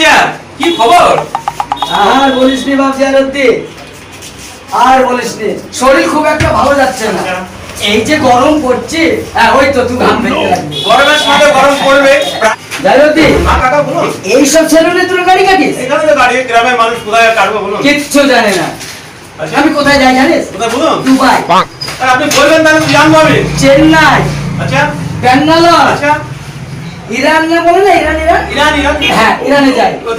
Manager কি খবর? আর বলিস নি বাপ জিয়ারুদ্দি আর বলিস নি শরীর খুব একটা ভালো যাচ্ছে না। এই যে গরম পড়ছে হ্যাঁ ওই তো তুই ঘাম ফেলতে লাগবি গরমের সময় গরম পড়বে। জিয়ারুদ্দি মা কাকা বলুন। এইসব ছেলেনে তোর গাড়ি কাটিস? এখানে তো গাড়ি গ্রামের মানুষ কোথায় কাটবো বলুন। কিচ্ছু জানে না। আচ্ছা, আমি কোথায় যাই জানিস? কোথায় বলুন। দুবাই। আপনি বলবেন তাহলে জানব আমি। চেন্নাই। আচ্ছা। ব্যাঙ্গালোর। আচ্ছা। ইরান না বলে না ইরান ইরান ইরান ইরান হ্যাঁ ইরানে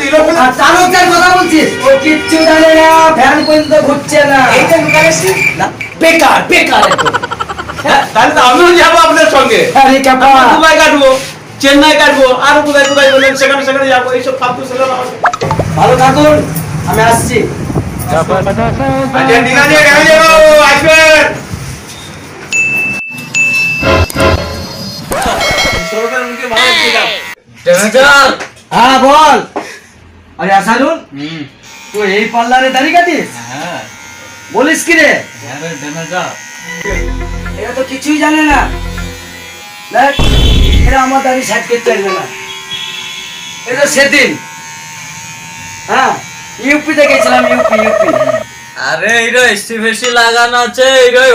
ইরান আর চালকটার কথা বলছিস? ও কিচ্ছু জানে না ফ্যান পর্যন্ত ঘুরছে না। এইটা ঢুকার না, বেকার বেকার হ্যাঁ, তাহলে তো আমিও যাব আপনার সঙ্গে। আরে কাপা দুবাই কাটবো চেন্নাই কাটবো আর কোথায় কোথায় বললেন সেখানে সেখানে যাব এইসব ফালতু ছেলে ভালো থাকুন আমি আসছি। আচ্ছা ঠিক আছে কেন যাব? আসবেন। হ্যাঁ বল। আরে আসারুন তুই এই পার্লারে দাড়ি কাটিস? বলিস কি রে? এরা তো কিছুই জানে না। দেখ এরা আমার দাড়ি সাইড করতে চাইবে না। এটা সেদিন। হ্যাঁ ইউপিতে গেছিলাম ইউপি ইউপি আরে হিরো এসি ফেসি লাগানো আছে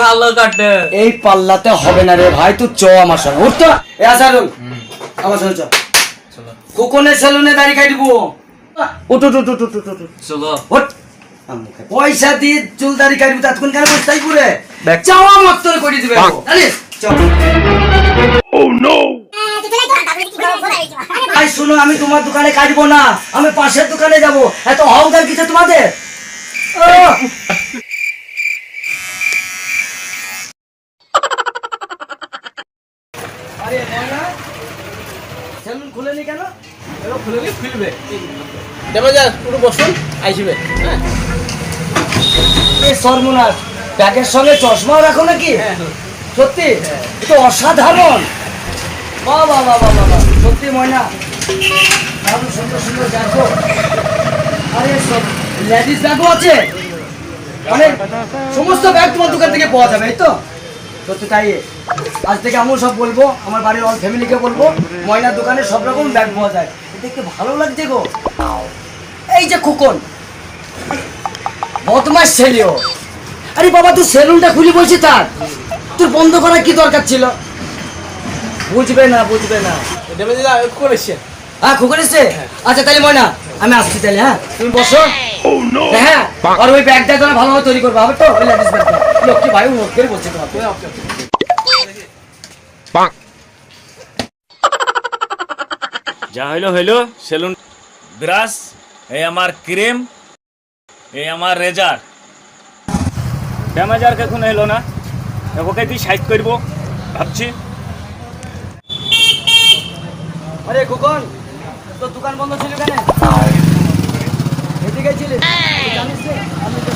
ভালো কাটে। এই পাল্লাতে হবে না রে ভাই তুই চ আমার সঙ্গে। উঠ তো। এ আসারুল সেলুনে দাড়ি কাটবো। উঠ উঠ উঠ উঠ উঠ, উঠ চলো। পয়সা দিয়ে চুল দাড়ি কাটবি ততক্ষণ কেন বসতাই করে চাওয়া মত করে দিবে। জানিস? চল ভাই শুনো আমি তোমার দোকানে কাটবো না। আমি পাশের দোকানে যাব। এত অহংকার কিছু তোমাদের আহ! আরে ময়না, সেলুন খুলেনি কেন? এবার খুলে খুলবে দেবে পুরো বসুন আইসবে। হ্যাঁ। সর্বনাশ ব্যাগের সঙ্গে চশমাও রাখো নাকি? সত্যি? তো অসাধারণ। বাহ বাহ বাহ বাহ বাহ, বাহ। সত্যি ময়না। দারুণ সুন্দর সুন্দর গো। আরে সব লেডিস ব্যাগও আছে? মানে সমস্ত ব্যাগ তোমার দোকান থেকে পাওয়া যাবে এই তো? সত্যি তাই আজ থেকে আমিও সব বলব আমার বাড়ির অল ফ্যামিলিকে বলব ময়নার দোকানে সব রকম ব্যাগ পাওয়া যায়। দেখতে ভালো লাগছে গো? এই যে খোকন বদমাস ছেলেও আরে বাবা তুই সেলুনটা খুলি বলছি তার। তোর বন্ধ করার কি দরকার ছিল? বুঝবে না বুঝবে না। হ্যাঁ খুকুর এসছে? আচ্ছা তাহলে ময়না আমি আসছি তাহলে হ্যাঁ? তুমি বসো। হ্যাঁ আর ওই ব্যাগটা তোরা ভালোভাবে তৈরি করব হবে তো? ওই লেডিস ব্যাগটা লক্ষ্মী ভাই মুখ করে বলছি যা হইল হইল সেলুন। ব্রাশ এই আমার ক্রিম এই আমার রেজার। ড্যামেজার এখন এলো না। ওকে তুই সাইজ করব ভাবছি। আরে খুকন তোর দোকান বন্ধ ছিল কেন? এদিকে ছিলিস জানিস আমি তো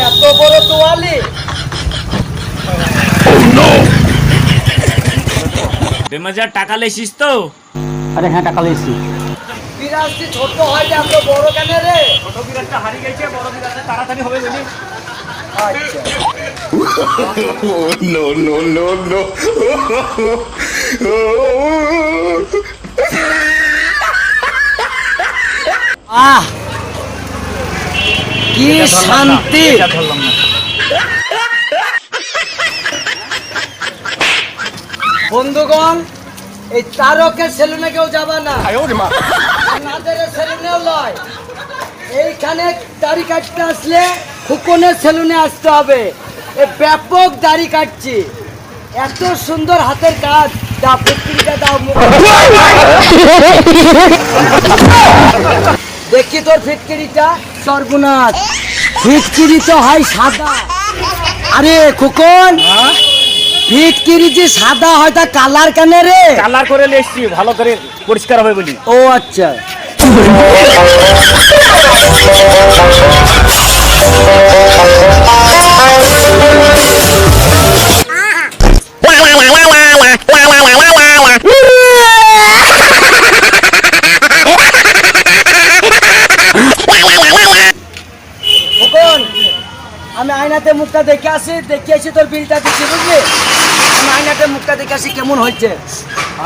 এত বড় তোয়ালি? ড্যামেজার টাকা লেছিস তো? বিরাজটি ছোট হয় যে এত বড় কেন রে? ছোট বিরাটটা হারিয়ে গেছে বড় তাড়াতাড়ি হবে বলি। আচ্ছা no. আহ! কি শান্তি? বন্ধুগণ এই তারকের সেলুনে কেউ যাবে না। নাদের সেলুনেও লয় এইখানে দাড়ি কাটতে আসলে খুকনের সেলুনে আসতে হবে। এ ব্যাপক দাড়ি কাটছি। এত সুন্দর হাতের কাজ। দাও ফিটকিরিটা দাও দেখি তোর ফিটকিরিটা? সর্বনাশ। ফিটকিরি তো হয় সাদা। আরে খোকন ফিটকিরি যে সাদা হয় তা কালার কেন রে? কালার করে এসছি ভালো করে পরিষ্কার হবে বলি। ও আচ্ছা। মুখটা দেখে আসি, দেখে এসে তোর বিলটা দিচ্ছি, বুঝলি? আয়নাতে মুখটা দেখে আসি কেমন হয়েছে।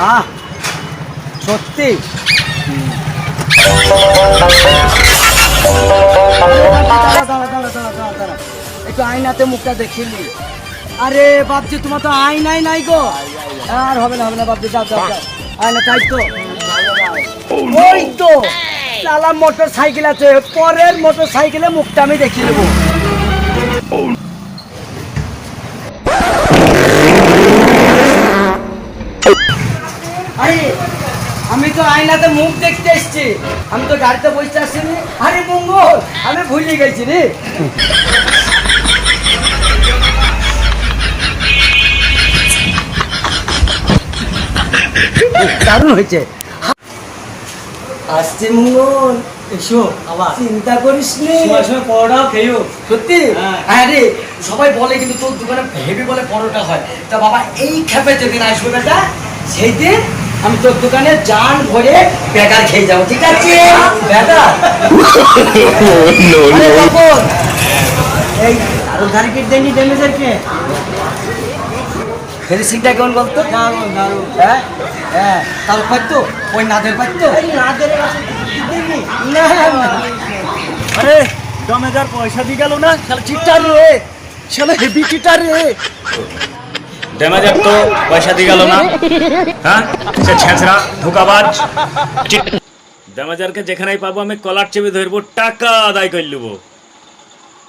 আহ, সত্যি। একটু আয়নাতে মুখটা দেখিনি আরে বাপজি, তোমার তো আয়নাই নাই গো। আর হবে না হবে না, বাপজি, যাও যাও। আয়না, তাই তো। ওই তো, লালা মোটর সাইকেল আছে। পরের মোটর সাইকেলে মুখটা আমি দেখিয়ে নেব। আরে আমি তো আয়নাতে মুখ দেখতে এসছি। আমি তো গাড়িতে বসে আসিনি আরে মঙ্গল আমি ভুলে গেছি রে। দারুণ হয়েছে। আসছে মঙ্গল। এসো আবার। চিন্তা করিস নি। সময় সময় পরোটাও খেয়েও। সত্যি? হ্যাঁ। হ্যাঁ রে সবাই বলে কিন্তু তোর দোকানে হেভি বলে পরোটা হয়। তা বাবা এই খেপে যেদিন আসবে বেটা সেই দিন আমি তোর দোকানে জান ভরে বেকার খেয়ে যাব ঠিক আছে? বেকার? আরে তপন, এই আরও ধারিকে দেয়নি ড্যামেজের কে কেমন বলতো? দারুণ দারুণ। হ্যাঁ? হ্যাঁ। ওই নাদের নাদের না আরে পয়সা দিয়ে গেল না? রে। শালা হেভি চিটার রে। ড্যামেজার তো পয়সা দিয়ে গেল না। হ্যাঁ? সে ছেঁচড়া ধোকাবাজ। ড্যামেজারকে যেখানেই পাবো আমি কলার চেপে ধরবো টাকা আদায় করে নেব।